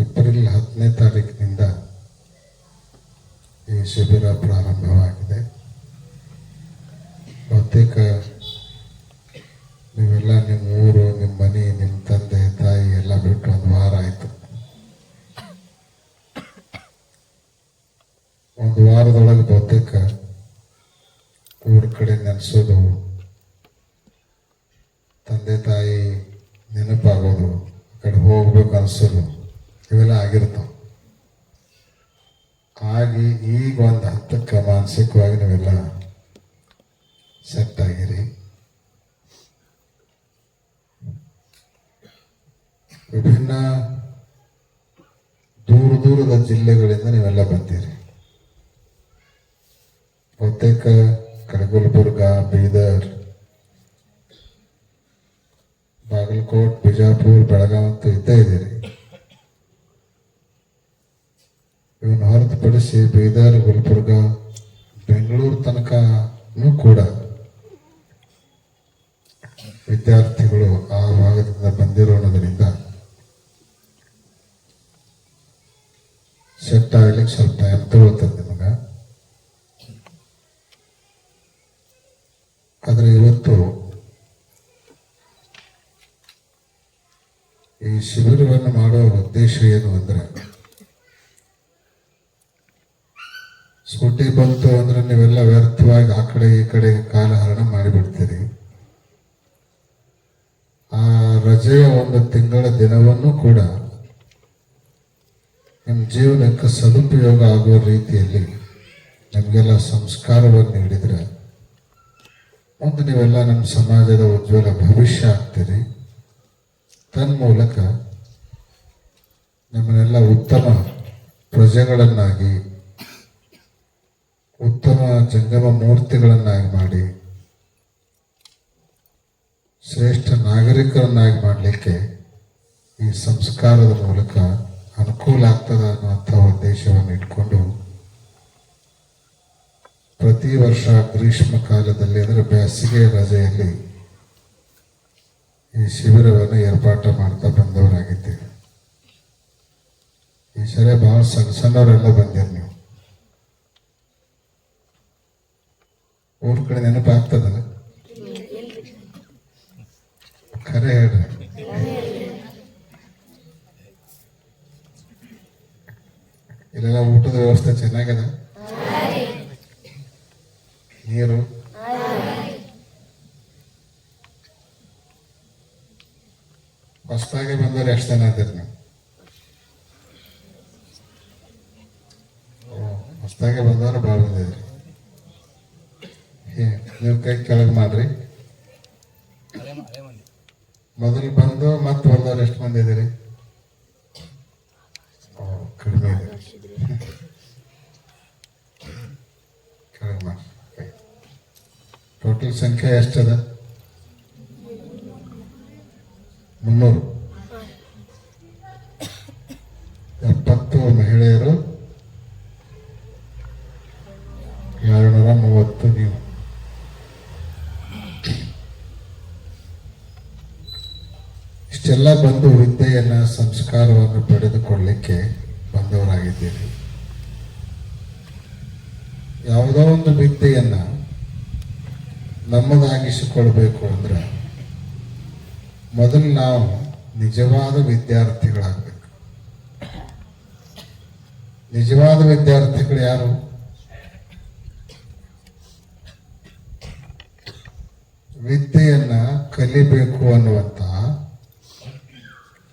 April ಹತ್ತನೇ ತಾರೀಕಿನಿಂದ ಈ ಶಿಬಿರ ಪ್ರಾರಂಭವಾಗಿದೆ. ಬಹುತೇಕ ಮಾನಸಿಕವಾಗಿ ನೀವೆಲ್ಲ ಸೆಟ್ ಆಗಿರಿ. ವಿಭಿನ್ನ ದೂರ ದೂರದ ಜಿಲ್ಲೆಗಳಿಂದ ನೀವೆಲ್ಲ ಬಂದಿರಿ. ಬಹುತೇಕ ಕರಗುಲ್ಬುರ್ಗ ಗುಲ್ಬರ್ಗ ಬೀದರ್, ಬಾಗಲಕೋಟ್, ಬಿಜಾಪುರ್, ಬೆಳಗಾವಿ ಅಂತ ಇದ್ದೇ ಇದ್ದೀರಿ. ಇವನ್ನು ಹೊರತುಪಡಿಸಿ ಬೀದರ್ ಗುಲ್ಬರ್ಗ ಕೂಡ ವಿದ್ಯಾರ್ಥಿಗಳು ಆ ಭಾಗದಿಂದ ಬಂದಿರೋದ್ರಿಂದ ಸೆಟ್ ಆಗ್ಲಿಕ್ಕೆ ಸ್ವಲ್ಪ ಟೈಮ್ ತಗೊಳ್ತದೆ ನಿಮಗೆ. ಆದರೆ ಇವತ್ತು ಈ ಶಿಬಿರವನ್ನು ಮಾಡುವ ಉದ್ದೇಶ ಏನು ಅಂದ್ರೆ ಸ್ಕೂಟಿ ಬಂತು ಅಂದ್ರೆ ನೀವೆಲ್ಲ ವ್ಯರ್ಥವಾಗಿ ಆ ಕಡೆ ಈ ಕಡೆ ಕಾಲಹರಣ ಮಾಡಿಬಿಡ್ತೀರಿ. ಆ ರಜೆಯ ಒಂದು ತಿಂಗಳ ದಿನವನ್ನು ಕೂಡ ನಿಮ್ಮ ಜೀವನಕ್ಕೆ ಸದುಪಯೋಗ ಆಗುವ ರೀತಿಯಲ್ಲಿ ನಿಮಗೆಲ್ಲ ಸಂಸ್ಕಾರವನ್ನು ನೀಡಿದ್ರೆ ಮುಂದೆ ನೀವೆಲ್ಲ ನಮ್ಮ ಸಮಾಜದ ಉಜ್ವಲ ಭವಿಷ್ಯ ಆಗ್ತೀರಿ. ತನ್ಮೂಲಕ ನಿಮ್ಮನ್ನೆಲ್ಲ ಉತ್ತಮ ಪ್ರಜೆಗಳನ್ನಾಗಿ ಉತ್ತಮ ಜಂಗಮ ಮೂರ್ತಿಗಳನ್ನಾಗಿ ಮಾಡಿ, ಶ್ರೇಷ್ಠ ನಾಗರಿಕರನ್ನಾಗಿ ಮಾಡಲಿಕ್ಕೆ ಈ ಸಂಸ್ಕಾರದ ಮೂಲಕ ಅನುಕೂಲ ಆಗ್ತದೆ ಅನ್ನುವಂಥ ಉದ್ದೇಶವನ್ನು ಇಟ್ಕೊಂಡು, ಪ್ರತಿ ವರ್ಷ ಗ್ರೀಷ್ಮ ಕಾಲದಲ್ಲಿ ಅಂದರೆ ಬೇಸಿಗೆ ರಜೆಯಲ್ಲಿ ಈ ಶಿಬಿರವನ್ನು ಏರ್ಪಾಟು ಮಾಡ್ತಾ ಬಂದವರಾಗಿದ್ದೇವೆ. ಈ ಸರಿ ಭಾಳ ಸಣ್ಣ ಸಣ್ಣವರೆಲ್ಲ ಬಂದಿರಿ ನೀವು. ಊರ್ ಕಡೆ ನೆನಪಾಗ್ತದಲ್ಲ ಖರೆ ಹೇಳ್ರಿ. ಇಲ್ಲೆಲ್ಲ ಊಟದ ವ್ಯವಸ್ಥೆ ಚೆನ್ನಾಗಿದೆ? ನೀರು? ಹೊಸದಾಗಿ ಬಂದವ್ರು ಎಷ್ಟು ಜನ ಇದ್ದೀರಿ ನೀವು? ಹೊಸದಾಗಿ ಬಂದವರು ಭಾಳ ಬಂದಿದ್ರಿ ನೀವು ಕೈ ಕೆಳಗೆ ಮಾಡ್ರಿ. ಮೊದಲು ಬಂದು ಮತ್ತೆ ಬಂದವ್ರು ಎಷ್ಟು ಮಂದಿ ಇದ್ದೀರಿ. ಕಡಿಮೆ ಕೆಳಗೆ ಮಾಡ್ರಿ. ಟೋಟಲ್ ಸಂಖ್ಯೆ ಎಷ್ಟದ? ಸಂಸ್ಕಾರವನ್ನು ಪಡೆದುಕೊಳ್ಳಲಿಕ್ಕೆ ಬಂದವರಾಗಿದ್ದೀರಿ ಯಾವುದೋ ಒಂದು ವಿದ್ಯೆಯನ್ನು ನಮ್ಮದಾಗಿಸಿಕೊಳ್ಬೇಕು ಅಂದ್ರೆ ಮೊದಲು ನಾವು ನಿಜವಾದ ವಿದ್ಯಾರ್ಥಿಗಳಾಗಬೇಕು. ನಿಜವಾದ ವಿದ್ಯಾರ್ಥಿಗಳು ಯಾರು? ವಿದ್ಯೆಯನ್ನು ಕಲಿಬೇಕು ಅನ್ನುವಂತ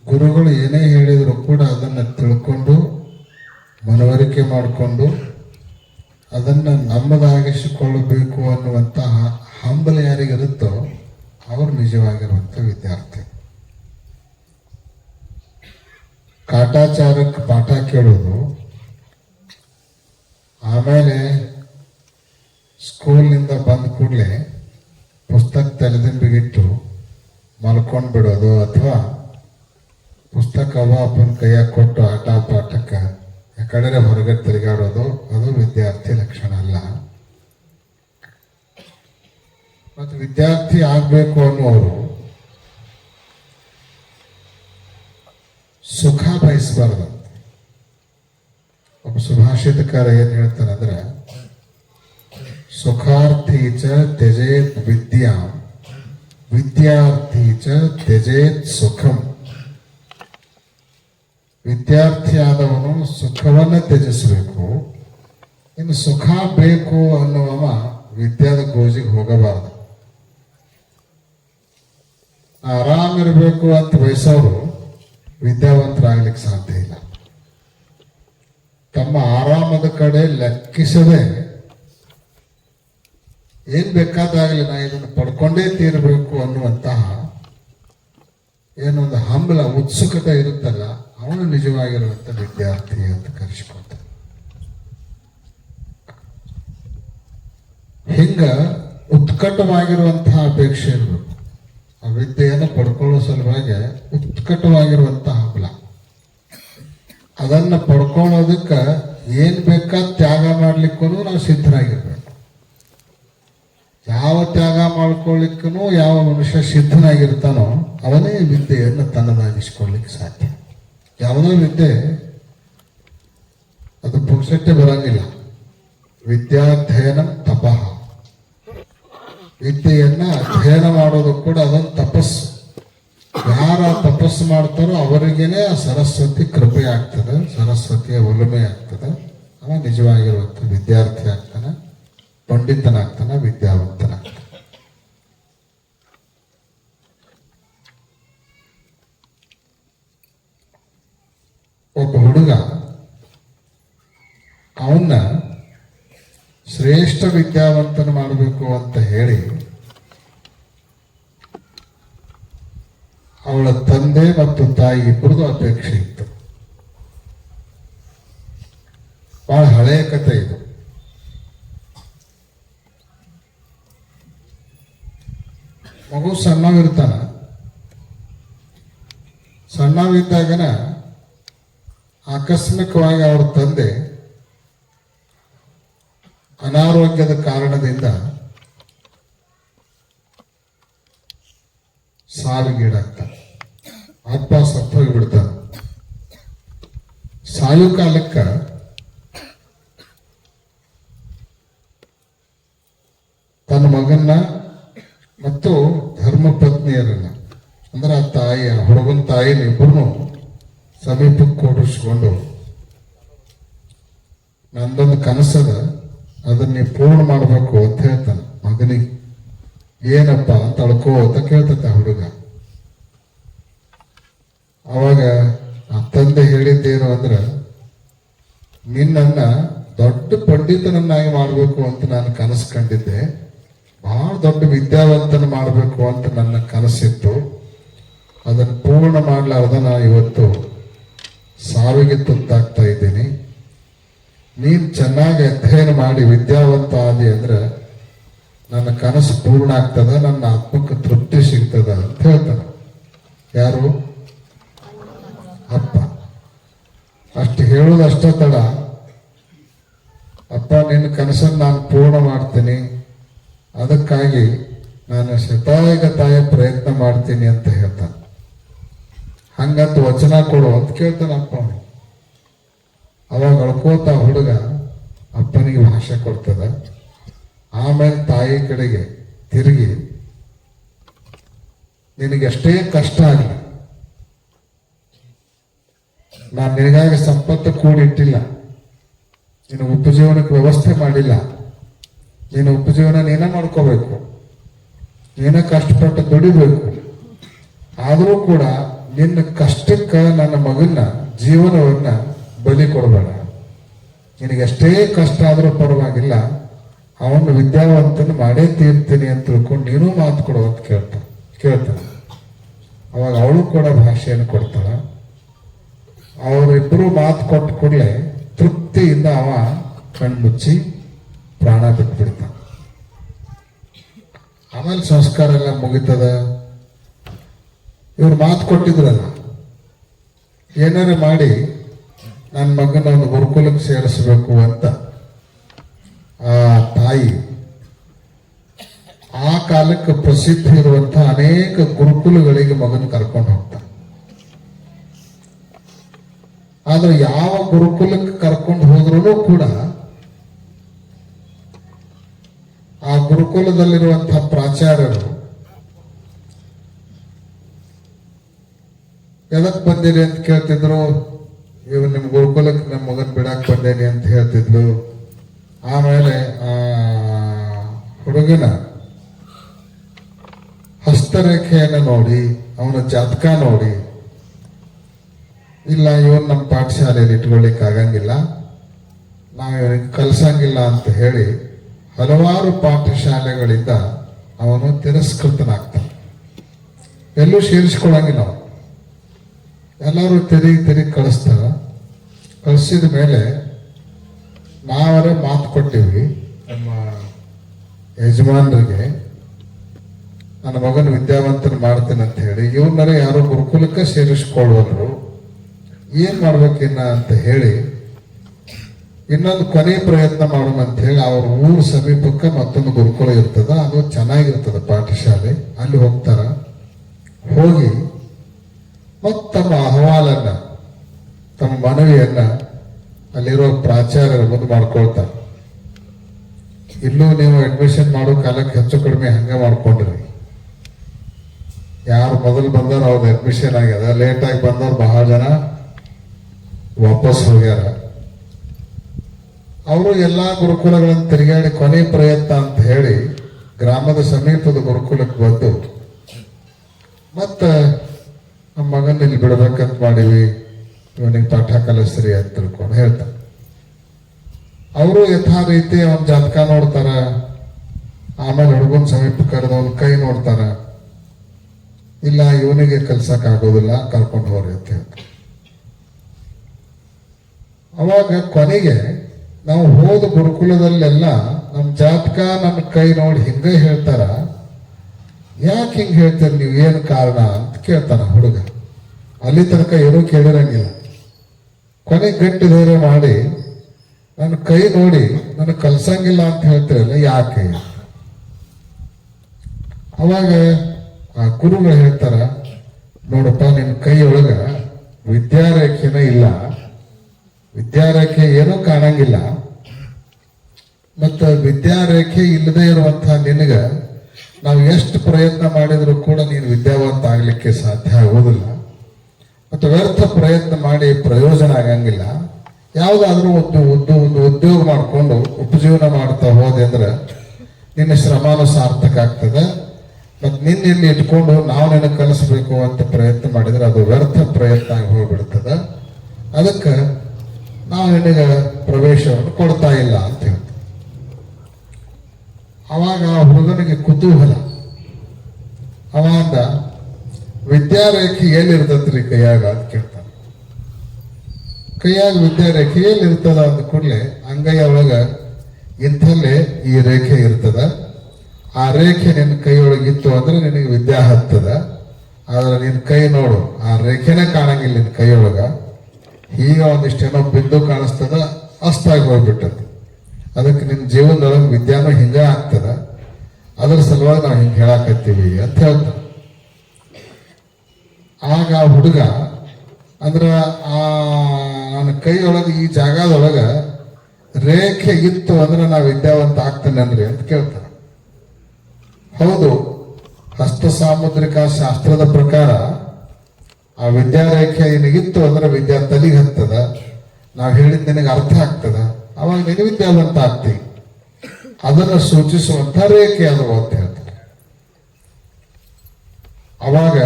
ಗುರುಗಳು ಏನೇ ಹೇಳಿದರೂ ಕೂಡ ಅದನ್ನು ತಿಳ್ಕೊಂಡು, ಮನವರಿಕೆ ಮಾಡಿಕೊಂಡು, ಅದನ್ನು ನಮ್ಮದಾಗಿಸಿಕೊಳ್ಳಬೇಕು ಅನ್ನುವಂತಹ ಹಂಬಲ ಯಾರಿಗಿರುತ್ತೋ ಅವರು ನಿಜವಾಗಿರುವಂಥ ವಿದ್ಯಾರ್ಥಿ. ಕಾಟಾಚಾರಕ್ಕೆ ಪಾಠ ಕೇಳೋದು, ಆಮೇಲೆ ಸ್ಕೂಲ್ನಿಂದ ಬಂದ ಕೂಡಲೇ ಪುಸ್ತಕ ತಲೆದಿಂಬಿಗಿಟ್ಟು ಮಲ್ಕೊಂಡು ಬಿಡೋದು ಅಥವಾ ಪುಸ್ತಕ ಅವ್ವ ಅಪ್ಪನ ಕೈಯಾಗ ಕೊಟ್ಟು ಆಟ ಪಾಠಕ್ಕೆ. ಯಾಕಡೆ ಹೊರಗಡೆ ತಿರುಗಾಡೋದು, ಅದು ವಿದ್ಯಾರ್ಥಿ ಲಕ್ಷಣ ಅಲ್ಲ. ಮತ್ತು ವಿದ್ಯಾರ್ಥಿ ಆಗಬೇಕು ಅನ್ನುವರು ಸುಖ ಬಯಸಬಾರ್ದು. ಒಬ್ಬ ಸುಭಾಷಿತಕಾರ ಏನು ಹೇಳ್ತಾರಂದ್ರೆ ಸುಖಾರ್ಥಿ ಚ ತ್ಯಜೇತ್ ವಿದ್ಯಾ, ವಿದ್ಯಾರ್ಥಿ ಚ ತ್ಯಜೇತ್ ಸುಖಂ. ವಿದ್ಯಾರ್ಥಿಯಾದವನು ಸುಖವನ್ನ ತ್ಯಜಿಸಬೇಕು. ಇನ್ನು ಸುಖ ಬೇಕು ಅನ್ನುವವ ವಿದ್ಯಾದ ಗೋಜಿಗೆ ಹೋಗಬಾರದು. ಆರಾಮಿರ್ಬೇಕು ಅಂತ ಬಯಸೋರು ವಿದ್ಯಾವಂತರಾಗ್ಲಿಕ್ಕೆ ಸಾಧ್ಯ ಇಲ್ಲ. ತಮ್ಮ ಆರಾಮದ ಕಡೆ ಲೆಕ್ಕಿಸದೆ ಏನ್ ಬೇಕಾದಾಗಲಿ ನಾ ಇದನ್ನು ಪಡ್ಕೊಂಡೇ ತೀರಬೇಕು ಅನ್ನುವಂತಹ ಏನೊಂದು ಹಂಬಲ, ಉತ್ಸುಕತೆ ಇರುತ್ತಲ್ಲ ಅವನು ನಿಜವಾಗಿರುವಂತ ವಿದ್ಯಾರ್ಥಿ ಅಂತ ಕರೆಸಿಕೊಳ್ತಾನೆ ಹಿಂಗ ಉತ್ಕಟವಾಗಿರುವಂತಹ ಅಪೇಕ್ಷೆ ಇರಬೇಕು. ಆ ವಿದ್ಯೆಯನ್ನು ಪಡ್ಕೊಳ್ಳೋ ಸಲುವಾಗಿ ಉತ್ಕಟವಾಗಿರುವಂತಹ ಹಂಬಲ ಅದನ್ನು ಪಡ್ಕೊಳ್ಳೋದಕ್ಕ ಏನು ಬೇಕಾದ ತ್ಯಾಗ ಮಾಡ್ಲಿಕ್ಕೂ ನಾವು ಸಿದ್ಧರಾಗಿರ್ಬೇಕು. ಯಾವ ತ್ಯಾಗ ಮಾಡ್ಕೊಳ್ಳಿಕ್ಕೂ ಯಾವ ಮನುಷ್ಯ ಸಿದ್ಧನಾಗಿರ್ತಾನೋ ಅವನೇ ವಿದ್ಯೆಯನ್ನು ತನ್ನದಾಗಿಸ್ಕೊಳ್ಳಿಕ್ಕೆ ಸಾಧ್ಯ. ಯಾವುದೋ ವಿದ್ಯೆ ಅದು ಪುರುಷಕ್ಕೆ ಬರಂಗಿಲ್ಲ. ವಿದ್ಯಾಧ್ಯಯನ ತಪಃ. ವಿದ್ಯೆಯನ್ನ ಅಧ್ಯಯನ ಮಾಡೋದು ಕೂಡ ಅದೊಂದು ತಪಸ್ಸು. ಯಾರ ತಪಸ್ಸು ಮಾಡ್ತಾರೋ ಅವರಿಗೇನೆ ಆ ಸರಸ್ವತಿ ಕೃಪೆ ಆಗ್ತದೆ, ಸರಸ್ವತಿಯ ಒಲುಮೆ ಆಗ್ತದೆ. ಅವ ನಿಜವಾಗಿರುವಂತ ವಿದ್ಯಾರ್ಥಿ ಆಗ್ತಾನೆ, ಪಂಡಿತನಾಗ್ತಾನೆ, ವಿದ್ಯಾವಂತನಾಗ್ತಾನೆ. ಒಬ್ಬ ಹುಡುಗ, ಅವನ್ನ ಶ್ರೇಷ್ಠ ವಿದ್ಯಾವಂತನ ಮಾಡಬೇಕು ಅಂತ ಹೇಳಿ, ಅವಳ ತಂದೆ ಮತ್ತು ತಾಯಿ ಇಬ್ಬರದು ಅಪೇಕ್ಷೆ ಇತ್ತು. ಬಹಳ ಹಳೆಯ ಕಥೆ ಇದು. ಮಗು ಸಣ್ಣವಿರ್ತಾನ ಸಣ್ಣವಿದ್ದಾಗನ ಆಕಸ್ಮಿಕವಾಗಿ ಅವರ ತಂದೆ ಅನಾರೋಗ್ಯದ ಕಾರಣದಿಂದ ಸಾವಿಗೀಡಾಗ್ತಾರೆ ಅಪ್ಪ ಸತ್ತೋಗಿ ಬಿಡ್ತಾರ ಸಾಯು ಕಾಲಕ್ಕ ತನ್ನ ಮಗನ್ನ ಮತ್ತು ಧರ್ಮ ಪತ್ನಿಯರನ್ನ ಅಂದ್ರೆ ಆ ತಾಯಿ ಹುಡುಗನ ತಾಯಿನ ಇಬ್ಬರನ್ನು ಸಮೀಪಕ್ಕೆ ಕೂಡಿಸ್ಕೊಂಡು ನಂದೊಂದು ಕನಸದ ಅದನ್ನ ನೀ ಪೂರ್ಣ ಮಾಡಬೇಕು ಅಂತ ಹೇಳ್ತಾನೆ. ಮಗನಿಗೆ, ಏನಪ್ಪ ಅಂತ ಅಳ್ಕೋ ಅಂತ ಕೇಳ್ತೈತೆ ಆ ಹುಡುಗ. ಅವಾಗ ಆ ತಂದೆ ಹೇಳಿದ್ದೇನು ಅಂದ್ರ, ನಿನ್ನನ್ನ ದೊಡ್ಡ ಪಂಡಿತನನ್ನಾಗಿ ಮಾಡಬೇಕು ಅಂತ ನಾನು ಕನಸು ಕಂಡಿದ್ದೆ. ಬಹಳ ದೊಡ್ಡ ವಿದ್ಯಾವಂತನ ಮಾಡಬೇಕು ಅಂತ ನನ್ನ ಕನಸಿತ್ತು. ಅದನ್ನು ಪೂರ್ಣ ಮಾಡ್ಲಾರ್ದ ನಾ ಇವತ್ತು ಸಾವಿಗೆ ತುತ್ತಾಗ್ತಾ ಇದ್ದೀನಿ. ನೀನು ಚೆನ್ನಾಗಿ ಅಧ್ಯಯನ ಮಾಡಿ ವಿದ್ಯಾವಂತ ಆದಿ ಅಂದ್ರೆ ನನ್ನ ಕನಸು ಪೂರ್ಣ ಆಗ್ತದ, ನನ್ನ ಆತ್ಮಕ್ಕೆ ತೃಪ್ತಿ ಸಿಗ್ತದ ಅಂತ ಹೇಳ್ತಾನೆ. ಯಾರು? ಅಪ್ಪ. ಅಷ್ಟು ಹೇಳೋದು ಅಷ್ಟೇ ತಡ. ಅಪ್ಪ, ನಿನ್ನ ಕನಸನ್ನು ನಾನು ಪೂರ್ಣ ಮಾಡ್ತೀನಿ. ಅದಕ್ಕಾಗಿ ನಾನು ಶತಾಯಗತಾಯ ಪ್ರಯತ್ನ ಮಾಡ್ತೀನಿ ಅಂತ ಹೇಳ್ತಾನೆ. ಹಂಗಂತ ವಚನ ಕೊಡು ಅಂತ ಕೇಳ್ತಾನೆ ಅಪ್ಪ. ಅವಾಗ ಅಳ್ಕೋತ ಹುಡುಗ ಅಪ್ಪನಿಗೆ ಭಾಷೆ ಕೊಡ್ತದ. ಆಮೇಲೆ ತಾಯಿ ಕಡೆಗೆ ತಿರುಗಿ, ನಿನಗೆ ಎಷ್ಟೇ ಕಷ್ಟ ಆಗಲಿ, ನಾನು ನಿನಗಾಗಿ ಸಂಪತ್ತು ಕೂಡಿಟ್ಟಿಲ್ಲ. ನೀನು ಉಪಜೀವನಕ್ಕೆ ವ್ಯವಸ್ಥೆ ಮಾಡಿಲ್ಲ. ನೀನು ಉಪಜೀವನ ನೀನೇ ಮಾಡ್ಕೋಬೇಕು. ನೀನೇ ಕಷ್ಟಪಟ್ಟು ದುಡಿಬೇಕು. ಆದರೂ ಕೂಡ ನಿನ್ನ ಕಷ್ಟಕ್ಕೆ ನನ್ನ ಮಗನ ಜೀವನವನ್ನ ಬಲಿ ಕೊಡಬೇಡ. ನಿನಗೆ ಎಷ್ಟೇ ಕಷ್ಟ ಆದರೂ ಪರವಾಗಿಲ್ಲ, ಅವನು ವಿದ್ಯಾವಂತನ ಮಾಡೇ ತೀರ್ತೀನಿ ಅಂತ ತಿಳ್ಕೊಂಡು ನೀನು ಮಾತು ಕೊಡು ಅಂತ ಕೇಳ್ತ ಕೇಳ್ತಾನೆ ಅವಾಗ ಅವಳು ಕೂಡ ಭಾಷೆಯನ್ನು ಕೊಡ್ತಾಳ. ಅವರಿಬ್ಬರು ಮಾತು ಕೊಟ್ಟ ಕೂಡಲೇ ತೃಪ್ತಿಯಿಂದ ಅವ ಕಣ್ಮುಚ್ಚಿ ಪ್ರಾಣ ಬಿಟ್ಬಿಡ್ತಾನೆ. ಆಮೇಲೆ ಸಂಸ್ಕಾರ ಎಲ್ಲ ಮುಗಿತದ? ಇವ್ರು ಮಾತು ಕೊಟ್ಟಿದ್ರಲ್ಲ, ಏನಾರ ಮಾಡಿ ನನ್ನ ಮಗನ ಒಂದು ಗುರುಕುಲಕ್ಕೆ ಸೇರಿಸಬೇಕು ಅಂತ ಆ ತಾಯಿ, ಆ ಕಾಲಕ್ಕೆ ಪ್ರಸಿದ್ಧ ಇರುವಂತಹ ಅನೇಕ ಗುರುಕುಲಗಳಿಗೆ ಮಗನ ಕರ್ಕೊಂಡು ಹೋಗ್ತಾನೆ ಆದ್ರೆ ಯಾವ ಗುರುಕುಲಕ್ಕೆ ಕರ್ಕೊಂಡು ಹೋದ್ರೂ ಕೂಡ ಆ ಗುರುಕುಲದಲ್ಲಿರುವಂತಹ ಪ್ರಾಚಾರ್ಯರು ಎದಕ್ ಬಂದಿರಿ ಅಂತ ಕೇಳ್ತಿದ್ರು ಇವ್ ನಿಮ್ ಗುರುಕುಲಕ್ಕೆ ನಮ್ಮ ಮಗನ್ ಬಿಡಾಕ್ ಬಂದೇನಿ ಅಂತ ಹೇಳ್ತಿದ್ಲು ಆಮೇಲೆ, ಆ, ಹುಡುಗನ ಹಸ್ತರೇಖೆಯನ್ನು ನೋಡಿ, ಅವನ ಜಾತಕ ನೋಡಿ, ಇಲ್ಲ, ಇವನ್ ನಮ್ಮ ಪಾಠಶಾಲೆಯಲ್ಲಿ ಇಟ್ಕೊಳ್ಳಿಕ್ ಆಗಂಗಿಲ್ಲ, ನಾವು ಇವನಿಗೆ ಕಲ್ಸಂಗಿಲ್ಲ ಅಂತ ಹೇಳಿ, ಹಲವಾರು ಪಾಠಶಾಲೆಗಳಿಂದ ಅವನು ತಿರಸ್ಕೃತನಾಗ್ತಾನೆ. ಎಲ್ಲೂ ಸೇರಿಸ್ಕೊಳಂಗಿಲ್ಲ ಅವನು. ಎಲ್ಲರೂ ತೆರಿಗೆ ತೆರಿಗೆ ಕಳಿಸ್ತಾರ ಕಳಿಸಿದ ಮೇಲೆ ನಾವರೇ ಮಾತು ಕೊಟ್ಟಿವಿ. ನಮ್ಮ ಯಜಮಾನರಿಗೆ, ನನ್ನ ಮಗನ ವಿದ್ಯಾವಂತನ ಮಾಡ್ತೇನೆ ಅಂತ ಹೇಳಿ. ಇವನರೇ ಯಾರು ಗುರುಕುಲಕ್ಕೆ ಸೇರಿಸ್ಕೊಳ್ಳುವರು ಏನು ಮಾಡ್ಬೇಕಿನ್ನ ಅಂತ ಹೇಳಿ, ಇನ್ನೊಂದು ಕೊನೆ ಪ್ರಯತ್ನ ಮಾಡೋಣ ಅಂತ ಹೇಳಿ ಅವ್ರ ಊರು ಸಮೀಪಕ್ಕೆ ಮತ್ತೊಂದು ಗುರುಕುಲ ಇರ್ತದ. ಅದು ಚೆನ್ನಾಗಿರ್ತದ ಪಾಠಶಾಲೆ. ಅಲ್ಲಿ ಹೋಗ್ತಾರ. ಹೋಗಿ ಮತ್ತು ತಮ್ಮ ಅಹವಾಲನ್ನ ತಮ್ಮ ಮನವಿಯನ್ನ ಅಲ್ಲಿರೋ ಪ್ರಾಚಾರ್ಯರ ಮುಂದೆ ಮಾಡ್ಕೊಳ್ತಾರೆ ಇಲ್ಲೂ ನೀವು ಅಡ್ಮಿಷನ್ ಮಾಡೋ ಕಾಲಕ್ಕೆ ಹೆಚ್ಚು ಕಡಿಮೆ ಹಂಗೆ ಮಾಡ್ಕೊಂಡ್ರಿ. ಯಾರು ಮೊದಲು ಬಂದಾರ ಅವ್ರದ್ದು ಅಡ್ಮಿಷನ್ ಆಗ್ಯದ ಲೇಟಾಗಿ ಬಂದವ್ರು ಬಹಳ ಜನ ವಾಪಸ್ ಹೋಗ್ಯಾರ. ಅವರು ಎಲ್ಲಾ ಗುರುಕುಲಗಳನ್ನು ತಿರುಗಾಡಿ ಕೊನೆ ಪ್ರಯತ್ನ ಅಂತ ಹೇಳಿ ಗ್ರಾಮದ ಸಮೀಪದ ಗುರುಕುಲಕ್ಕೆ ಬಂದು, ಮತ್ತ ನಮ್ಮ ಮಗನ ಇಲ್ಲಿ ಬಿಡ್ಬೇಕಂತ ಮಾಡಿವಿ ಇವನಿಗೆ ಪಾಠ ಕಲಿಸ್ರಿ ಅಂತ ತಿಳ್ಕೊಂಡು ಹೇಳ್ತಾರೆ ಅವರು ಯಥಾ ರೀತಿ ಅವನ ಜಾತಕ ನೋಡ್ತಾರ. ಆಮೇಲೆ ಹುಡುಗನ ಸಮೀಪ ಕರೆದು ಅವನ ಕೈ ನೋಡ್ತಾರ. ಇಲ್ಲ, ಇವನಿಗೆ ಕಲ್ಸಕ್ ಆಗೋದಿಲ್ಲ, ಕರ್ಕೊಂಡು ಹೋಗ್ರಿ ಅಂತ ಹೇಳ್ತಾರೆ. ಅವಾಗ ಕೊನೆಗೆ ನಾವು ಹೋದ ಗುರುಕುಲದಲ್ಲೆಲ್ಲ ನಮ್ಮ ಜಾತಕ ನನ್ನ ಕೈ ನೋಡಿ ಹಿಂಗೆ ಹೇಳ್ತಾರ. ಯಾಕೆ ಹಿಂಗೆ ಹೇಳ್ತೀರಿ ನೀವು? ಏನು ಕಾರಣ ಅಂತ ಕೇಳ್ತಾನ ಹುಡುಗ. ಅಲ್ಲಿ ತನಕ ಏನೂ ಕೇಳಿರಂಗಿಲ್ಲ. ಕೊನೆ ಗಟ್ಟಿ ಧೈರ್ಯ ಮಾಡಿ, ನನ್ನ ಕೈ ನೋಡಿ ನನಗೆ ಕಲ್ಸಂಗಿಲ್ಲ ಅಂತ ಹೇಳ್ತಿರಲ್ಲ, ಯಾಕೆ? ಅವಾಗ ಆ ಗುರುಗಳು ಹೇಳ್ತಾರ, ನೋಡಪ್ಪ ನಿನ್ನ ಕೈಯೊಳಗ ವಿದ್ಯಾರೇಖೆನ ಇಲ್ಲ. ವಿದ್ಯಾರೇಖೆ ಏನೂ ಕಾಣಂಗಿಲ್ಲ. ಮತ್ತು ವಿದ್ಯಾರೇಖೆ ಇಲ್ಲದೆ ಇರುವಂತಹ ನಿನಗೆ ನಾವು ಎಷ್ಟು ಪ್ರಯತ್ನ ಮಾಡಿದರೂ ಕೂಡ ನೀನು ವಿದ್ಯಾವಂತ ಆಗ್ಲಿಕ್ಕೆ ಸಾಧ್ಯ ಆಗೋದಿಲ್ಲ. ಮತ್ತು ವ್ಯರ್ಥ ಪ್ರಯತ್ನ ಮಾಡಿ ಪ್ರಯೋಜನ ಆಗಂಗಿಲ್ಲ. ಯಾವುದಾದ್ರೂ ಒಂದು ಒಂದು ಒಂದು ಉದ್ಯೋಗ ಮಾಡಿಕೊಂಡು ಉಪಜೀವನ ಮಾಡ್ತಾ ಹೋದೆ ಅಂದ್ರೆ ನಿನ್ನ ಶ್ರಮಾನು ಸಾರ್ಥಕ ಆಗ್ತದೆ. ಮತ್ತು ನಿನ್ನ ಇಲ್ಲಿ ಇಟ್ಕೊಂಡು ನಾವು ನಿನಗೆ ಕಲಿಸ್ಬೇಕು ಅಂತ ಪ್ರಯತ್ನ ಮಾಡಿದ್ರೆ ಅದು ವ್ಯರ್ಥ ಪ್ರಯತ್ನ ಆಗಿ ಹೋಗ್ಬಿಡ್ತದೆ. ಅದಕ್ಕೆ ನಾವು ನಿನಗೆ ಪ್ರವೇಶವನ್ನು ಕೊಡ್ತಾ ಇಲ್ಲ ಅಂತ ಹೇಳ್ತೀವಿ ಅವಾಗ ಆ ಹುಡುಗನಿಗೆ ಕುತೂಹಲ. ಅವಾಗ ವಿದ್ಯಾರೇಖೆ ಏನಿರ್ತತ್ರಿ ಕೈಯಾಗ ಅಂತ ಕೇಳ್ತಾನೆ ಕೈಯಾಗ ವಿದ್ಯಾರೇಖೆ ಏನಿರ್ತದ ಅಂದ ಕೂಡಲೇ ಅಂಗೈಯ ಒಳಗ ಇಂಥಲ್ಲೇ ಈ ರೇಖೆ ಇರ್ತದ. ಆ ರೇಖೆ ನಿನ್ನ ಕೈಯೊಳಗಿತ್ತು ಅಂದ್ರೆ ನಿನಗೆ ವಿದ್ಯಾ ಹತ್ತದ. ಆದ್ರೆ ನಿನ್ನ ಕೈ ನೋಡು, ಆ ರೇಖೆನೇ ಕಾಣಂಗಿಲ್ಲ ನಿನ್ನ ಕೈಯೊಳಗ. ಈಗ ಒಂದಿಷ್ಟೇನೋ ಬಿಂದು ಕಾಣಿಸ್ತದ ಅಷ್ಟಾಗಿ ಹೋಗ್ಬಿಟ್ಟದ ಅದಕ್ಕೆ ನಿನ್ನ ಜೀವನದೊಳಗೆ ವಿದ್ಯಾನು ಹಿಂಗ ಆಗ್ತದ. ಅದ್ರ ಸಲುವಾಗಿ ನಾವು ಹಿಂಗೆ ಹೇಳಾಕತ್ತೀವಿ ಅಂತ ಹೇಳ್ತಾರೆ. ಆಗ ಆ ಹುಡುಗ, ಅಂದ್ರೆ ಆ, ನನ್ನ ಕೈಯೊಳಗೆ, ಈ ಜಾಗದೊಳಗ ರೇಖೆ ಇತ್ತು ಅಂದ್ರೆ ನಾ ವಿದ್ಯಾವಂತ ಆಗ್ತೇನೆ ಅಂದ್ರಿ ಅಂತ ಕೇಳ್ತಾರೆ. ಹೌದು, ಹಸ್ತ ಸಾಮುದ್ರಿಕ ಶಾಸ್ತ್ರದ ಪ್ರಕಾರ ಆ ವಿದ್ಯಾರೇಖೆ ನಿನಗಿತ್ತು ಅಂದ್ರೆ ವಿದ್ಯಾ ತಲೆಗೆ ಹತ್ತದ. ನಾವು ಹೇಳಿದ ನಿನಗೆ ಅರ್ಥ ಆಗ್ತದ. ಅವಾಗ ನಿನಗೆ ವಿದ್ಯಾವಂತ ಆಗ್ತಿ. ಅದನ್ನು ಸೂಚಿಸುವಂತ ರೇಖೆ ಅದು ಅಂತ ಹೇಳ್ತಾರೆ. ಅವಾಗ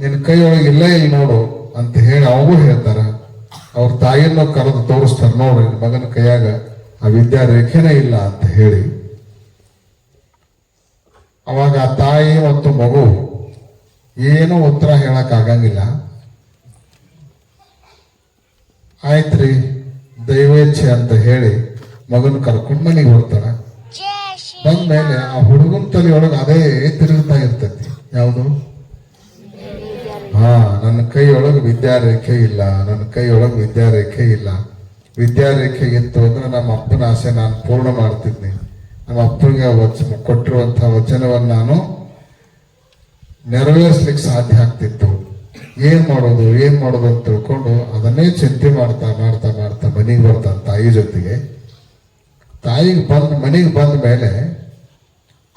ನಿನ್ನ ಕೈಯೊಳಗೆ ಇಲ್ಲ ಇಲ್ಲಿ ನೋಡು ಅಂತ ಹೇಳಿ ಅವಾಗೂ ಹೇಳ್ತಾರ. ಅವ್ರ ತಾಯಿಯನ್ನು ಕರೆದು ತೋರಿಸ್ತಾರ ನೋಡು ನಿನ್ನ ಮಗನ ಕೈಯಾಗ ಆ ವಿದ್ಯಾ ರೇಖೆನೇ ಇಲ್ಲ ಅಂತ ಹೇಳಿ. ಅವಾಗ ಆ ತಾಯಿ ಮತ್ತು ಮಗು ಏನೂ ಉತ್ತರ ಹೇಳಕ್ ಆಗಂಗಿಲ್ಲ. ಆಯ್ತ್ರಿ, ದೈವೇಚ್ಛೆ ಅಂತ ಹೇಳಿ ಮಗನ ಕರ್ಕೊಂಡು ಮನೆಗೆ ಬರ್ತಾರ ಬಂದ್ಮೇಲೆ ಆ ಹುಡುಗನ ತಲೆಯೊಳಗೆ ಅದೇ ತಿರುಗ್ತಾ ಇರ್ತೈತಿ. ಯಾವುದು? ಹಾ, ನನ್ನ ಕೈಯೊಳಗೆ ವಿದ್ಯಾರೇಖೆ ಇಲ್ಲ. ನನ್ನ ಕೈಯೊಳಗೆ ವಿದ್ಯಾರೇಖೆ ಇಲ್ಲ. ವಿದ್ಯಾರೇಖೆ ಇತ್ತು ಅಂದ್ರೆ ನಮ್ಮ ಅಪ್ಪನ ಆಸೆ ನಾನು ಪೂರ್ಣ ಮಾಡ್ತಿದ್ನಿ. ನಮ್ಮ ಅಪ್ಪನಿಗೆ ವಚನ ಕೊಟ್ಟಿರುವಂತಹ ವಚನವನ್ನು ನಾನು ನೆರವೇರಿಸ್ಲಿಕ್ಕೆ ಸಾಧ್ಯ ಆಗ್ತಿತ್ತು. ಏನ್ ಮಾಡೋದು ಏನ್ ಮಾಡೋದು ಅಂತ ತಿಳ್ಕೊಂಡು ಅದನ್ನೇ ಚಿಂತೆ ಮಾಡ್ತಾ ಮಾಡ್ತಾ ಮಾಡ್ತಾ ಮನೆಗೆ ಬರ್ತಾನೆ ತಾಯಿ ಜೊತೆಗೆ. ತಾಯಿಗೆ ಬಂದ, ಮನೆಗೆ ಬಂದ ಮೇಲೆ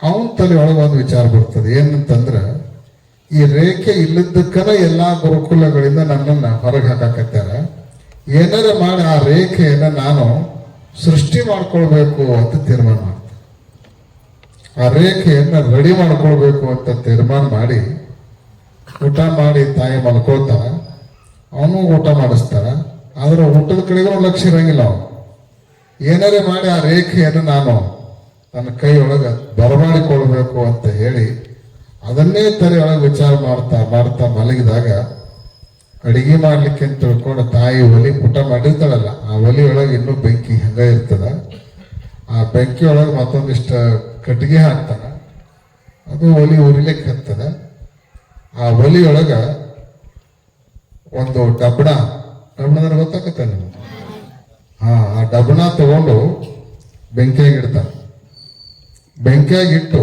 ಅವನ ತಲೆ ಒಳಗೆ ಒಂದು ವಿಚಾರ ಬರ್ತದೆ. ಏನಂತಂದ್ರ ಈ ರೇಖೆ ಇಲ್ಲದಕ್ಕನ ಎಲ್ಲಾ ಗುರುಕುಲಗಳಿಂದ ನನ್ನನ್ನ ಹೊರಗೆ ಹಾಕಾಕತ್ತಾರ. ಏನಾರ ಮಾಡಿ ಆ ರೇಖೆಯನ್ನ ನಾನು ಸೃಷ್ಟಿ ಮಾಡ್ಕೊಳ್ಬೇಕು ಅಂತ ತೀರ್ಮಾನ ಮಾಡ್ತೀನಿ ಆ ರೇಖೆಯನ್ನ ರೆಡಿ ಮಾಡ್ಕೊಳ್ಬೇಕು ಅಂತ ತೀರ್ಮಾನ ಮಾಡಿ ಊಟ ಮಾಡಿ ತಾಯಿ ಮಲ್ಕೊಳ್ತಾರ. ಅವನು ಊಟ ಮಾಡಿಸ್ತಾರ. ಆದ್ರೆ ಊಟದ ಕಡೆಗೂ ಲಕ್ಷ್ಯ ಇರಂಗಿಲ್ಲ ಅವನು. ಏನಾರೇ ಮಾಡಿ ಆ ರೇಖೆಯನ್ನು ನಾನು ನನ್ನ ಕೈಯೊಳಗೆ ಬರಮಾಡಿಕೊಳ್ಬೇಕು ಅಂತ ಹೇಳಿ ಅದನ್ನೇ ತಲೆಯೊಳಗೆ ವಿಚಾರ ಮಾಡ್ತಾ ಮಾಡ್ತಾ ಮಲಗಿದಾಗ ಅಡಿಗೆ ಮಾಡ್ಲಿಕ್ಕೆ ಅಂತ ತಿಳ್ಕೊಂಡು ತಾಯಿ ಒಲಿ ಪುಟ ಮಾಡಿರ್ತಾಳಲ್ಲ, ಆ ಒಲಿ ಒಳಗೆ ಇನ್ನೂ ಬೆಂಕಿ ಹಂಗ ಇರ್ತದ. ಆ ಬೆಂಕಿ ಒಳಗೆ ಮತ್ತೊಂದಿಷ್ಟ ಕಟ್ಟಿಗೆ ಹಾಕ್ತಾನ. ಅದು ಒಲಿ ಉರಿಲಿಕ್ಕೆ ಹತ್ತದ. ಆ ಒಳಗ ಒಂದು ಡಬ್ಣ ಡಬ್ಣ ಗೊತ್ತಾಗತ್ತ ನಿಮ್ಗೆ? ಹಾ, ಆ ಡಬ್ಣ ತಗೊಂಡು ಬೆಂಕಿಯಾಗಿಡ್ತಾನ ಬೆಂಕಿಯಾಗಿಟ್ಟು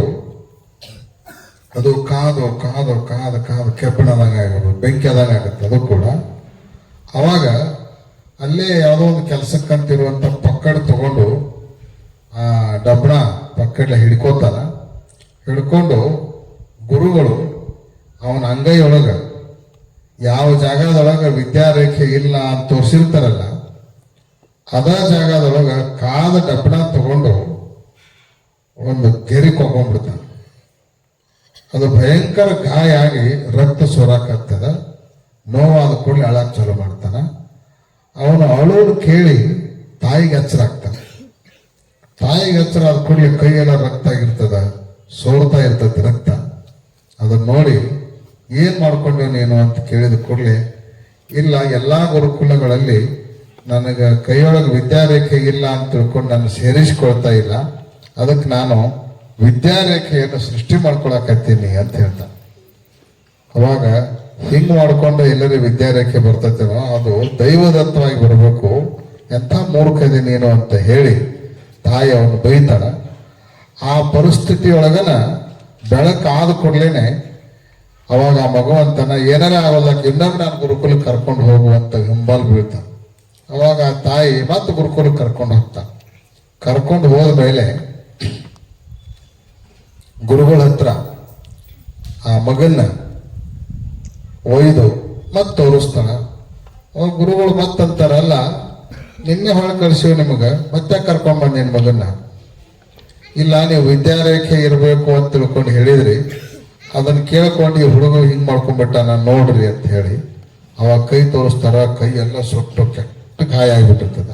ಅದು ಕಾದು ಕಾದು ಕಾದು ಕಾದು ಕೆಬ್ಬಣದಂಗ ಆಗೋದು ಬೆಂಕಿ ಆದಾಗ ಆಗುತ್ತೆ. ಅದು ಕೂಡ ಅವಾಗ ಅಲ್ಲೇ ಯಾವುದೋ ಒಂದು ಕೆಲಸಕ್ಕಂತಿರುವಂತ ಪಕ್ಕಡ ತಗೊಂಡು ಆ ಡಬ್ಬಣ ಪಕ್ಕಡ್ಲೆ ಹಿಡ್ಕೋತಾರ. ಹಿಡ್ಕೊಂಡು ಗುರುಗಳು ಅವನ ಅಂಗೈಯೊಳಗ ಯಾವ ಜಾಗದೊಳಗ ವಿದ್ಯಾರೇಖೆ ಇಲ್ಲ ಅಂತ ತೋರಿಸಿರ್ತಾರಲ್ಲ, ಅದ ಜಾಗದೊಳಗೆ ಕಾದ ಡಬ್ಬಣ ತಗೊಂಡು ಒಂದು ಗೆರಿ ಕೊಂಡ್ಬಿಡ್ತಾನೆ ಅದು ಭಯಂಕರ ಗಾಯ ಆಗಿ ರಕ್ತ ಸೋರಾಕತ್ತದ ನೋವಾದ ಕೂಡಲೇ ಅಳಕ್ ಚಾಲು ಮಾಡ್ತಾನ. ಅವನು ಅಳೋದು ಕೇಳಿ ತಾಯಿಗೆ ಎಚ್ಚರ ಆಗ್ತಾನೆ. ತಾಯಿಗೆ ಎಚ್ಚರ ಆದ ಕೂಡಲೇ ಕೈಯೆಲ್ಲ ರಕ್ತ ಆಗಿರ್ತದ, ಸೋರ್ತಾ ಇರ್ತದೆ ರಕ್ತ. ಅದನ್ನ ನೋಡಿ ಏನ್ ಮಾಡ್ಕೊಂಡೆ ನೀನು ಅಂತ ಕೇಳಿದ ಕೂಡಲೇ, ಇಲ್ಲ, ಎಲ್ಲಾ ಗುರುಕುಲಗಳಲ್ಲಿ ನನಗೆ ಕೈಯೊಳಗೆ ವಿದ್ಯಾರೇಖೆ ಇಲ್ಲ ಅಂತ ತಿಳ್ಕೊಂಡು ನಾನು ಸೇರಿಸ್ಕೊಳ್ತಾ ಇಲ್ಲ. ಅದಕ್ಕೆ ನಾನು ವಿದ್ಯಾರೇಖೆಯನ್ನು ಸೃಷ್ಟಿ ಮಾಡ್ಕೊಳಕತ್ತೀನಿ ಅಂತ ಹೇಳ್ತ. ಅವಾಗ ಹಿಂಗ್ ಮಾಡ್ಕೊಂಡು ಎಲ್ಲರೂ ವಿದ್ಯಾರೇಖೆ ಬರ್ತೈತೇನೋ, ಅದು ದೈವದತ್ತವಾಗಿ ಬರಬೇಕು, ಎಂಥ ಮೂರ್ಖದಿ ನೀನು ಅಂತ ಹೇಳಿ ತಾಯಿ ಅವನು ಬೈತಾಳ. ಆ ಪರಿಸ್ಥಿತಿಯೊಳಗನ ಬೆಳಕಾದ ಕೂಡಲೇ ಅವಾಗ ಆ ಮಗುವಂತನ ಏನಾರ ಆಗೋಲ್ಲ ಇನ್ನೊಮ್ಮೆ ನಾನು ಗುರುಕುಲಕ್ಕೆ ಕರ್ಕೊಂಡು ಹೋಗುವಂತ ಹಿಂಬಾಲ್ ಬೀಳ್ತಾನೆ. ಅವಾಗ ಆ ತಾಯಿ ಮತ್ತೆ ಗುರುಕುಲಕ್ಕೆ ಕರ್ಕೊಂಡು ಹೋಗ್ತಾನೆ ಕರ್ಕೊಂಡು ಹೋದ ಮೇಲೆ ಗುರುಗಳ ಹತ್ರ ಆ ಮಗನ್ನ ಒಯ್ದು ಮತ್ತೆ ತೋರಿಸ್ತಾನ ಗುರುಗಳು ಮತ್ತಂತಾರಲ್ಲ ನಿನ್ನೆ ಹೊಳ ಕಳಿಸಿವಿ ನಿಮಗೆ, ಮತ್ತೆ ಕರ್ಕೊಂಡ್ ಬಂದ ನಿನ್ ಮಗನ್ನ. ಇಲ್ಲ, ನೀವು ವಿದ್ಯಾರೇಖೆ ಇರಬೇಕು ಅಂತ ತಿಳ್ಕೊಂಡು ಹೇಳಿದ್ರಿ. ಅದನ್ನ ಕೇಳ್ಕೊಂಡು ಈ ಹುಡುಗ ಹಿಂಗ್ ಮಾಡ್ಕೊಂಡ್ಬಿಟ್ಟಾನ ನೋಡ್ರಿ ಅಂತ ಹೇಳಿ, ಅವಾಗ ಕೈ ತೋರಿಸ್ತಾರ, ಕೈ ಎಲ್ಲ ಸುಟ್ಟು ಕೆಟ್ಟ ಗಾಯ ಆಗಿಬಿಟ್ಟಿರ್ತದ.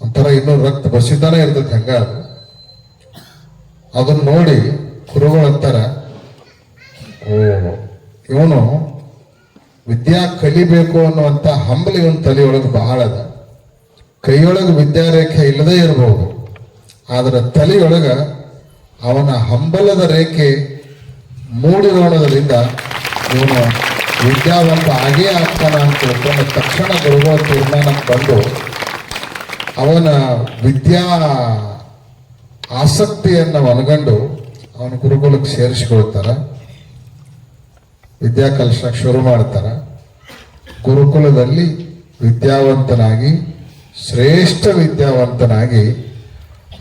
ಒಂಥರ ಇನ್ನೂ ರಕ್ತ ಬಸಿದಾನೆ ಇರ್ತದೆ ಹಂಗ ಅದನ್ನ ನೋಡಿ ಗುರುಗಳು ಅಂತಾರೆ ಓ ಇವನು ವಿದ್ಯಾ ಕಲಿಬೇಕು ಅನ್ನುವಂತ ಹಂಬಲ ಇವನ ತಲೆಯೊಳಗೆ ಬಹಳ ಅದ. ಕೈಯೊಳಗೆ ವಿದ್ಯಾರೇಖೆ ಇಲ್ಲದೇ ಇರಬಹುದು ಆದರೆ ತಲೆಯೊಳಗ ಅವನ ಹಂಬಲದ ರೇಖೆ ಮೂಡಿರೋಣದ್ರಿಂದ ಇವನು ವಿದ್ಯಾವಂತ ಆಗೇ ಆಗ್ತಾನ ಅಂತ ಹೇಳ್ಕೊಂಡು ತಕ್ಷಣ ಗುರುಗಳ ತೀರ್ಮಾನಕ್ಕೆ ಬಂದು ಅವನ ವಿದ್ಯಾ ಆಸಕ್ತಿಯನ್ನ ಒಳಗಂಡು ಅವನ ಗುರುಕುಲಕ್ಕೆ ಸೇರಿಸಿಕೊಳ್ತಾರ. ವಿದ್ಯಾ ಕಲಿಸಕ್ಕೆ ಶುರು ಮಾಡ್ತಾರ. ಗುರುಕುಲದಲ್ಲಿ ವಿದ್ಯಾವಂತನಾಗಿ, ಶ್ರೇಷ್ಠ ವಿದ್ಯಾವಂತನಾಗಿ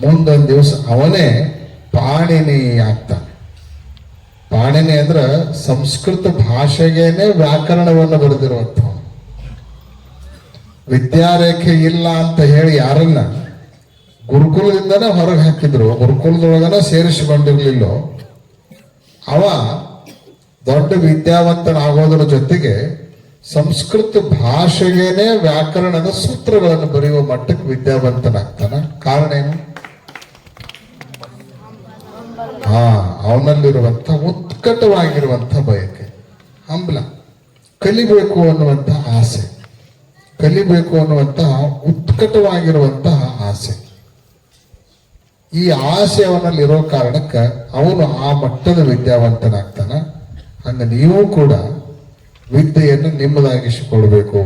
ಮುಂದೊಂದು ದಿವಸ ಅವನೇ ಪಾಣಿನಿ ಆಗ್ತಾನೆ. ಪಾಣಿನಿ ಅಂದ್ರ ಸಂಸ್ಕೃತ ಭಾಷೆಗೇನೆ ವ್ಯಾಕರಣವನ್ನು ಬರೆದಿರುವಂಥವನು. ವಿದ್ಯಾರೇಖೆ ಇಲ್ಲ ಅಂತ ಹೇಳಿ ಯಾರನ್ನ ಗುರುಕುಲದಿಂದನೇ ಹೊರಗೆ ಹಾಕಿದ್ರು. ಗುರುಕುಲದೊಳಗನ ಬಂದಿರಲಿಲ್ಲ ಅವ ದೊಡ್ಡ ವಿದ್ಯಾವಂತನಾಗೋದ್ರ ಜೊತೆಗೆ ಸಂಸ್ಕೃತ ಭಾಷೆಗೇನೆ ವ್ಯಾಕರಣದ ಸೂತ್ರಗಳನ್ನು ಬರೆಯುವ ಮಟ್ಟಕ್ಕೆ ವಿದ್ಯಾವಂತನಾಗ್ತಾನ. ಕಾರಣ ಏನು? ಹಾ ಅವನಲ್ಲಿರುವಂತ ಉತ್ಕಟವಾಗಿರುವಂತ ಬಯಕೆ. ಹಂಬಲ. ಕಲಿಬೇಕು ಅನ್ನುವಂತಹ ಆಸೆ. ಕಲಿಬೇಕು ಅನ್ನುವಂತಹ ಉತ್ಕಟವಾಗಿರುವಂತಹ ಆಸೆ. ಈ ಆಸೆ ಅವನಲ್ಲಿ ಕಾರಣಕ್ಕೆ ಅವನು ಆ ಮಟ್ಟದ ವಿದ್ಯಾವಂತನಾಗ್ತಾನ. ಹಂಗ ನೀವು ಕೂಡ ವಿದ್ಯೆಯನ್ನು ನಿಮ್ಮದಾಗಿಸಿಕೊಳ್ಬೇಕು,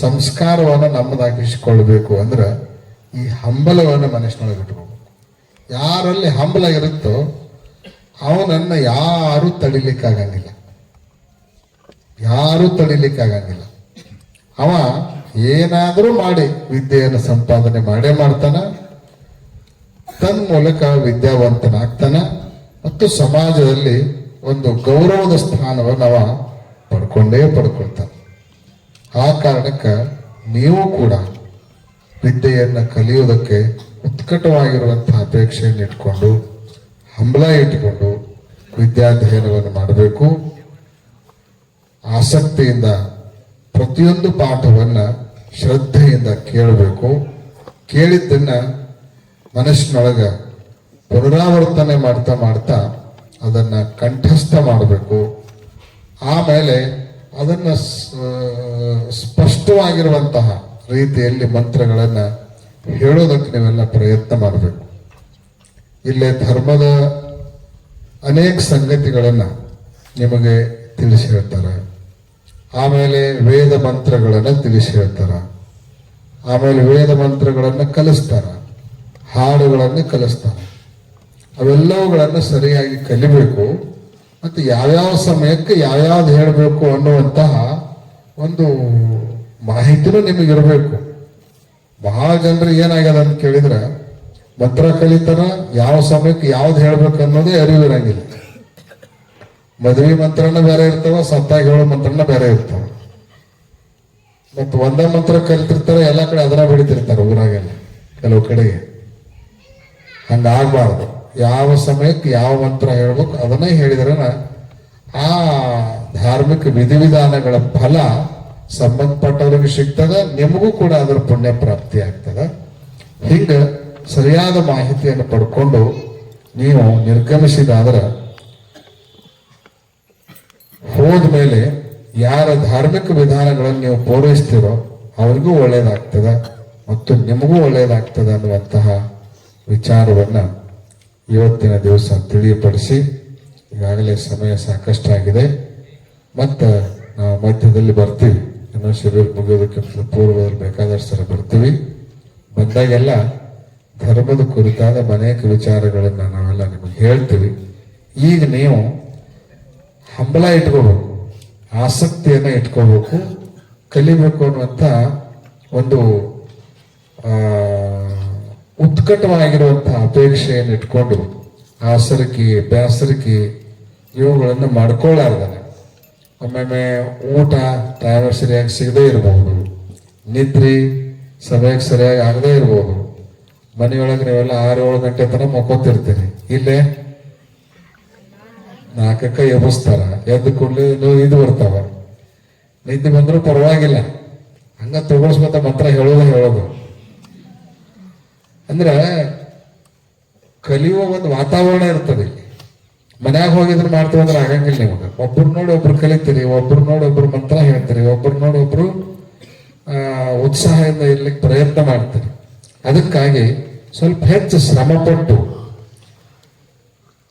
ಸಂಸ್ಕಾರವನ್ನು ನಮ್ಮದಾಗಿಸಿಕೊಳ್ಬೇಕು ಅಂದ್ರೆ ಈ ಹಂಬಲವನ್ನು ಮನಸ್ಸಿನೊಳಗೆ ಇಟ್ಕೋಬೇಕು. ಯಾರಲ್ಲಿ ಹಂಬಲ ಇರುತ್ತೋ ಅವನನ್ನು ಯಾರು ತಡಿಲಿಕ್ಕಾಗಂಗಿಲ್ಲ. ಯಾರು ತಡಿಲಿಕ್ಕಾಗಂಗಿಲ್ಲ. ಅವ ಏನಾದರೂ ಮಾಡಿ ವಿದ್ಯೆಯನ್ನು ಸಂಪಾದನೆ ಮಾಡೇ ಮಾಡ್ತಾನ. ತನ್ನ ಮೂಲಕ ವಿದ್ಯಾವಂತನಾಗ್ತಾನ. ಮತ್ತು ಸಮಾಜದಲ್ಲಿ ಒಂದು ಗೌರವದ ಸ್ಥಾನವನ್ನು ಅವ ಪಡ್ಕೊಂಡೇ ಪಡ್ಕೊಳ್ತಾನೆ. ಆ ಕಾರಣಕ್ಕೆ ನೀವು ಕೂಡ ವಿದ್ಯೆಯನ್ನು ಕಲಿಯುವುದಕ್ಕೆ ಉತ್ಕಟವಾಗಿರುವಂತಹ ಅಪೇಕ್ಷೆಯನ್ನು ಇಟ್ಕೊಂಡು ಹಂಬಲ ಇಟ್ಟುಕೊಂಡು ವಿದ್ಯಾಧ್ಯಯನವನ್ನು ಮಾಡಬೇಕು. ಆಸಕ್ತಿಯಿಂದ ಪ್ರತಿಯೊಂದು ಪಾಠವನ್ನ ಶ್ರದ್ಧೆಯಿಂದ ಕೇಳಬೇಕು. ಕೇಳಿದ್ದನ್ನ ಮನಸ್ಸಿನೊಳಗ ಪುನರಾವರ್ತನೆ ಮಾಡ್ತಾ ಮಾಡ್ತಾ ಅದನ್ನ ಕಂಠಸ್ಥ ಮಾಡಬೇಕು. ಆಮೇಲೆ ಅದನ್ನ ಸ್ಪಷ್ಟವಾಗಿರುವಂತಹ ರೀತಿಯಲ್ಲಿ ಮಂತ್ರಗಳನ್ನು ಹೇಳೋದಕ್ಕೆ ನೀವೆಲ್ಲ ಪ್ರಯತ್ನ ಮಾಡಬೇಕು. ಇಲ್ಲೇ ಧರ್ಮದ ಅನೇಕ ಸಂಗತಿಗಳನ್ನು ನಿಮಗೆ ತಿಳಿಸಿ ಹೇಳ್ತಾರೆ. ಆಮೇಲೆ ವೇದ ಮಂತ್ರಗಳನ್ನು ತಿಳಿಸಿ ಹೇಳ್ತಾರೆ. ಆಮೇಲೆ ವೇದ ಮಂತ್ರಗಳನ್ನು ಕಲಿಸ್ತಾರ. ಹಾಡುಗಳನ್ನು ಕಲಿಸ್ತಾರೆ. ಅವೆಲ್ಲವುಗಳನ್ನು ಸರಿಯಾಗಿ ಕಲಿಬೇಕು, ಮತ್ತು ಯಾವ್ಯಾವ ಸಮಯಕ್ಕೆ ಯಾವ್ಯಾವ್ದು ಹೇಳಬೇಕು ಅನ್ನುವಂತಹ ಒಂದು ಮಾಹಿತಿನೂ ನಿಮಗಿರಬೇಕು. ಬಹಳ ಜನರಿಗೆ ಏನಾಗ್ಯದ ಅಂತ ಕೇಳಿದ್ರೆ ಮಂತ್ರ ಕಲಿತಾರ ಯಾವ ಸಮಯಕ್ಕೆ ಯಾವ್ದು ಹೇಳ್ಬೇಕು ಅನ್ನೋದೇ ಅರಿವು ಇರಂಗಿಲ್ಲ. ಮದುವೆ ಮಂತ್ರನ ಬೇರೆ ಇರ್ತಾವ, ಸತ್ತಾಗಿ ಹೇಳೋ ಮಂತ್ರನ ಬೇರೆ ಇರ್ತಾವ. ಮತ್ತು ಒಂದೇ ಮಂತ್ರ ಕಲಿತಿರ್ತಾರೆ, ಎಲ್ಲ ಕಡೆ ಅದರ ಬೆಳಿತಿರ್ತಾರೆ ಊರಾಗೆಲ್ಲ, ಕೆಲವು ಕಡೆಗೆ. ಹಂಗಾಗಬಾರ್ದು. ಯಾವ ಸಮಯಕ್ಕೆ ಯಾವ ಮಂತ್ರ ಹೇಳ್ಬೇಕು ಅದನ್ನೇ ಹೇಳಿದ್ರೆ ಆ ಧಾರ್ಮಿಕ ವಿಧಿವಿಧಾನಗಳ ಫಲ ಸಂಬಂಧಪಟ್ಟವ್ರಿಗೆ ಸಿಗ್ತದ, ನಿಮಗೂ ಕೂಡ ಅದರ ಪುಣ್ಯ ಪ್ರಾಪ್ತಿ ಆಗ್ತದ. ಹಿಂಗೆ ಸರಿಯಾದ ಮಾಹಿತಿಯನ್ನು ಪಡ್ಕೊಂಡು ನೀವು ನಿರ್ಗಮಿಸಿದಾದ್ರೆ ಹೋದ್ಮೇಲೆ ಯಾರ ಧಾರ್ಮಿಕ ವಿಧಾನಗಳನ್ನು ನೀವು ಪೂರೈಸ್ತೀರೋ ಅವ್ರಿಗೂ ಒಳ್ಳೇದಾಗ್ತದ ಮತ್ತು ನಿಮಗೂ ಒಳ್ಳೇದಾಗ್ತದ ಅನ್ನುವಂತಹ ವಿಚಾರವನ್ನ ಇವತ್ತಿನ ದಿವಸ ತಿಳಿಯಪಡಿಸಿ ಈಗಾಗಲೇ ಸಮಯ ಸಾಕಷ್ಟು ಆಗಿದೆ ಮತ್ತು ನಾವು ಮಧ್ಯದಲ್ಲಿ ಬರ್ತೀವಿ. ಇನ್ನೂ ಶಿಬಿರ ಮುಗಿಯೋದಕ್ಕಿಂತ ಪೂರ್ವದಲ್ಲಿ ಬೇಕಾದಷ್ಟು ಸಲ ಬರ್ತೀವಿ. ಬಂದಾಗೆಲ್ಲ ಧರ್ಮದ ಕುರಿತಾದ ಅನೇಕ ವಿಚಾರಗಳನ್ನು ನಾವೆಲ್ಲ ನಿಮಗೆ ಹೇಳ್ತೀವಿ. ಈಗ ನೀವು ಹಂಬಲ ಇಟ್ಕೋಬೇಕು ಆಸಕ್ತಿಯನ್ನು ಇಟ್ಕೋಬೇಕು ಕಲಿಬೇಕು ಅನ್ನುವಂಥ ಒಂದು ಆ, ಉತ್ಕಟವಾಗಿರುವಂತಹ ಅಪೇಕ್ಷೆಯನ್ನು ಇಟ್ಕೊಂಡು ಆಸರಿಕೆ ಬೇಸರಿಕೆ ಇವುಗಳನ್ನು ಮಾಡ್ಕೊಳ್ಳಾರ್ದಾನೆ. ಒಮ್ಮೊಮ್ಮೆ ಊಟ ಟೈಮ್ ಸರಿಯಾಗಿ ಸಿಗದೇ ಇರಬಹುದು. ನಿದ್ರೆ ಸಮಯಕ್ಕೆ ಸರಿಯಾಗಿ ಆಗದೇ ಇರಬಹುದು. ಮನೆಯೊಳಗೆ ನೀವೆಲ್ಲ ಆರು ಏಳು ಗಂಟೆ ತನಕ ಮಕ್ಕೋತಿರ್ತೀರಿ. ಇಲ್ಲೇ ನಾಲ್ಕಕ್ಕ ಎಬ್ಬಿಸ್ತಾರ. ಎದ್ದು ಕೂಡಲೇ ಇದು ಬರ್ತಾವ. ನಿದ್ದೆ ಬಂದರೂ ಪರವಾಗಿಲ್ಲ. ಹಂಗ ತಗೊಳ್ಸ್ಕೊತ ಮಾತ್ರ ಹೇಳೋದು ಹೇಳೋದು. ಅಂದ್ರೆ ಕಲಿಯುವ ಒಂದು ವಾತಾವರಣ ಇರ್ತದೆ ಇಲ್ಲಿ. ಮನ್ಯಾಗ ಹೋಗಿದ್ರೆ ಮಾಡ್ತೀವಿ ಅಂದ್ರೆ ಆಗಂಗಿಲ್ಲ ನಿಮಗೆ. ಒಬ್ರು ನೋಡಿ ಒಬ್ರು ಕಲಿತೀರಿ, ಒಬ್ರು ನೋಡಿ ಒಬ್ರು ಮಂತ್ರ ಹೇಳ್ತೀರಿ, ಒಬ್ರು ನೋಡಿ ಒಬ್ರು ಉತ್ಸಾಹದಿಂದ ಇರ್ಲಿಕ್ಕೆ ಪ್ರಯತ್ನ ಮಾಡ್ತೀರಿ. ಅದಕ್ಕಾಗಿ ಸ್ವಲ್ಪ ಹೆಚ್ಚು ಶ್ರಮ ಪಟ್ಟು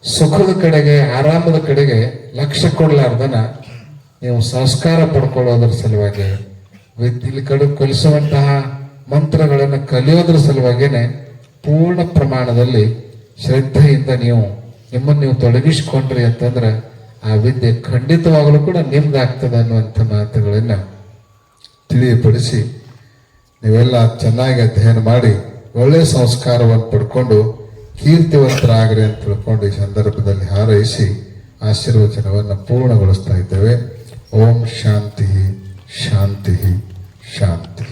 ಸುಖದ ಕಡೆಗೆ, ಆರಾಮದ ಕಡೆಗೆ ಲಕ್ಷ್ಯ ಕೊಡ್ಲಾರ್ದನ ನೀವು ಸಂಸ್ಕಾರ ಪಡ್ಕೊಳ್ಳೋದ್ರ ಸಲುವಾಗಿ ಇಲ್ಲಿ ಕಡೆ ಕಲಿಸುವಂತಹ ಮಂತ್ರಗಳನ್ನು ಕಲಿಯೋದ್ರ ಸಲುವಾಗೇನೆ ಪೂರ್ಣ ಪ್ರಮಾಣದಲ್ಲಿ ಶ್ರದ್ಧೆಯಿಂದ ನೀವು ನಿಮ್ಮನ್ನು ನೀವು ತೊಡಗಿಸ್ಕೊಂಡ್ರಿ ಅಂತಂದ್ರೆ ಆ ವಿದ್ಯೆ ಖಂಡಿತವಾಗಲೂ ಕೂಡ ನಿಮ್ದಾಗ್ತದೆ ಅನ್ನುವಂಥ ಮಾತುಗಳನ್ನು ತಿಳಿಯಪಡಿಸಿ ನೀವೆಲ್ಲ ಚೆನ್ನಾಗಿ ಅಧ್ಯಯನ ಮಾಡಿ ಒಳ್ಳೆಯ ಸಂಸ್ಕಾರವನ್ನು ಪಡ್ಕೊಂಡು ಕೀರ್ತಿವಂತರಾಗ್ರಿ ಅಂತ ತಿಳ್ಕೊಂಡು ಈ ಸಂದರ್ಭದಲ್ಲಿ ಹಾರೈಸಿ ಆಶೀರ್ವಚನವನ್ನು ಪೂರ್ಣಗೊಳಿಸ್ತಾ ಇದ್ದೇವೆ. ಓಂ ಶಾಂತಿ ಶಾಂತಿ ಶಾಂತಿ.